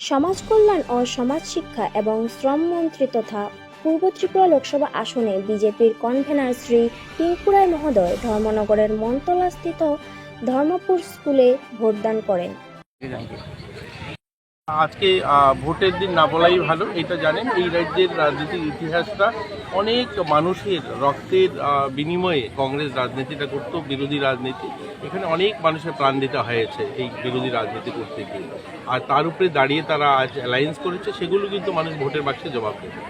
সমাজ কল্যাণ ও সমাজ শিক্ষা এবং শ্রম মন্ত্রী তথা পূর্ব ত্রিপুরা লোকসভা আসনে বিজেপির কনভেনার শ্রী টিঙ্কুরায় মহোদয় ধর্মনগরের মন্তলাস্থিত ধর্মপুর স্কুলে ভোটদান করেন। আজকে ভোটের দিন না বলাই ভালো, এটা জানেন। এই রাজ্যের রাজনীতির ইতিহাসটা অনেক মানুষের রক্তের বিনিময়ে কংগ্রেস রাজনীতিটা করত, বিরোধী রাজনীতি। এখানে অনেক মানুষের প্রাণ দিতে হয়েছে এই বিরোধী রাজনীতি করতে গিয়ে। আর তার উপরে দাঁড়িয়ে তারা আজ অ্যালায়েন্স করেছে, সেগুলো কিন্তু মানুষ ভোটের বাক্সে জবাব দেবে।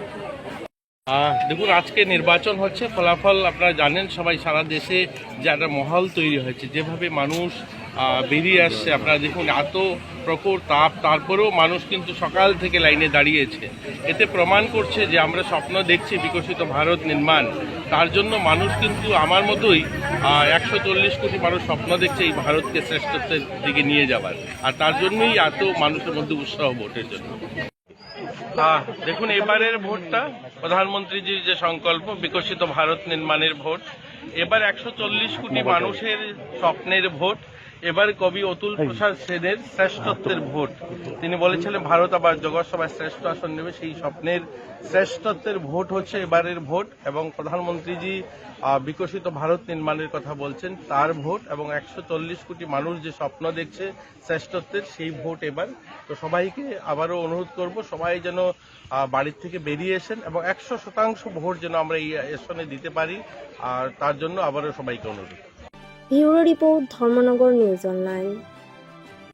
দেখুন, আজকে নির্বাচন হচ্ছে, ফলাফল আপনারা জানেন, সবাই সারা দেশে যে একটা মহল তৈরি হয়েছে। যেভাবে মানুষ বেরিয়ে আসছে। আপনারা দেখুন এত প্রখর তাপ তারপরেও মানুষ কিন্তু সকাল থেকে লাইনে দাঁড়িয়েছে। এতে প্রমাণ করছে যে আমরা স্বপ্ন দেখছি বিকশিত ভারত নির্মাণ। তার জন্য মানুষ কিন্তু আমার মতোই একশো চল্লিশ কোটি মানুষ স্বপ্ন দেখছে এই ভারতকে শ্রেষ্ঠত্বের দিকে নিয়ে যাবার। আর তার জন্যই এত মানুষের মধ্যে উৎসাহ ভোটের জন্য। দেখুন এবারের ভোটটা প্রধানমন্ত্রীজির যে সংকল্প বিকশিত ভারত নির্মাণের ভোট এবার একশো চল্লিশ কোটি মানুষের স্বপ্নের ভোট। এবার কবি অতুল প্রসাদ সেনের শ্রেষ্ঠত্বের ভোট। তিনি বলেছিলেন ভারত আবার জগৎসভায় শ্রেষ্ঠ আসন নেবে। সেই স্বপ্নের শ্রেষ্ঠত্বের ভোট হচ্ছে এবারের ভোট এবং প্রধানমন্ত্রীজি বিকশিত ভারত নির্মাণের কথা বলছেন। তার ভোট এবং একশো চল্লিশ কোটি মানুষ যে স্বপ্ন দেখছে শ্রেষ্ঠত্বের সেই ভোট এবার। তো সবাইকে আবারও অনুরোধ করব সবাই যেন বাড়ির থেকে বেরিয়ে এসেন এবং একশো শতাংশ ভোট যেন আমরা এই আসনে দিতে পারি। আর তার জন্য আবারও সবাইকে অনুরোধ। Bureau report Dharmanagar news online.